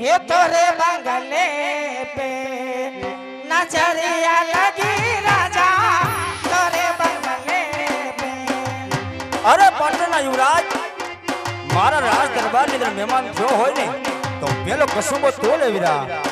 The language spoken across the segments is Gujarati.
હે તોરે બંગલે પે. નજરિયા લગી રાજા, તોરે બંગલે પે. અરે પટણના યુવરાજ, મારા રાજ દરબારની અંદર મહેમાન થયો હોય ને, તો પેલો કસુંબો તો લેવી રહ્યા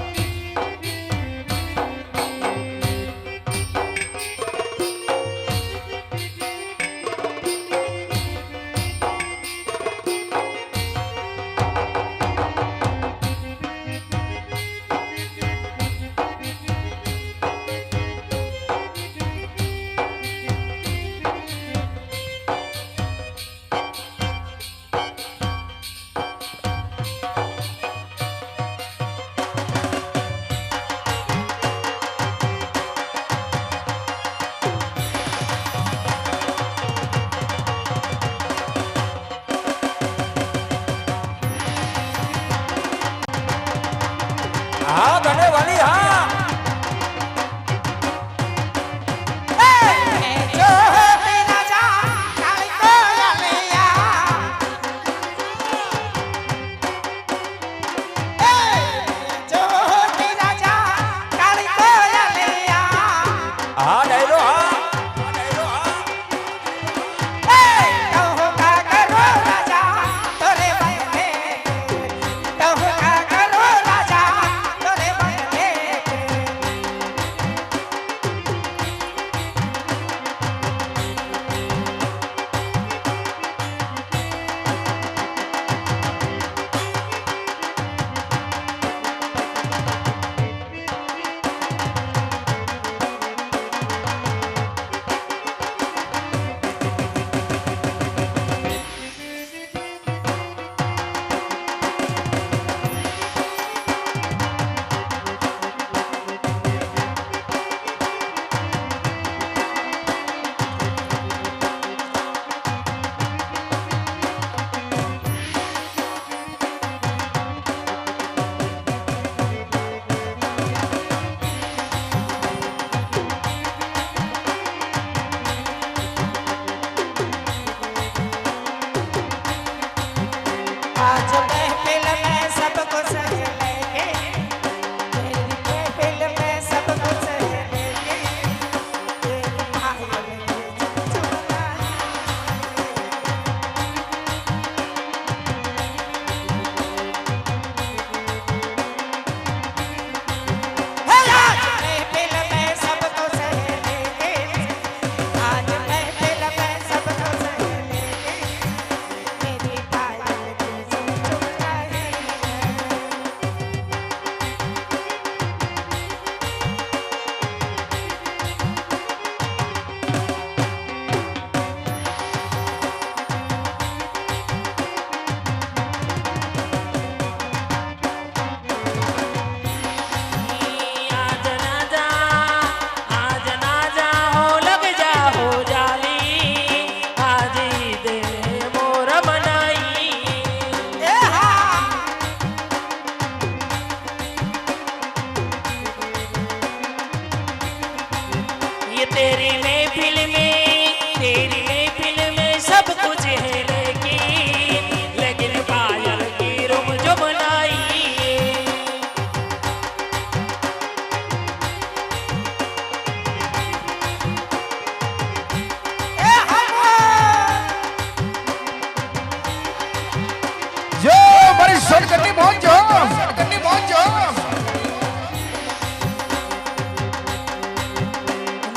हाँ धन्यवाद वाली हाँ।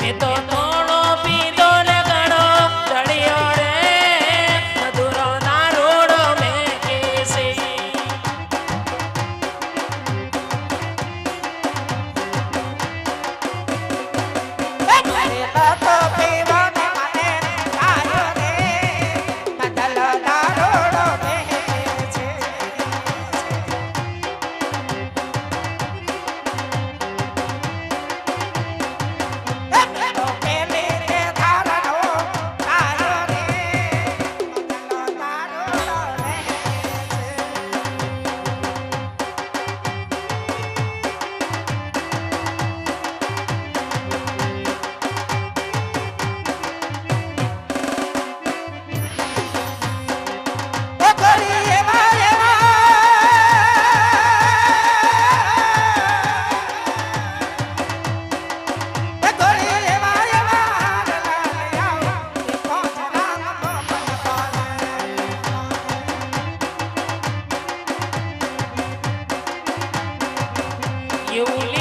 que todo и.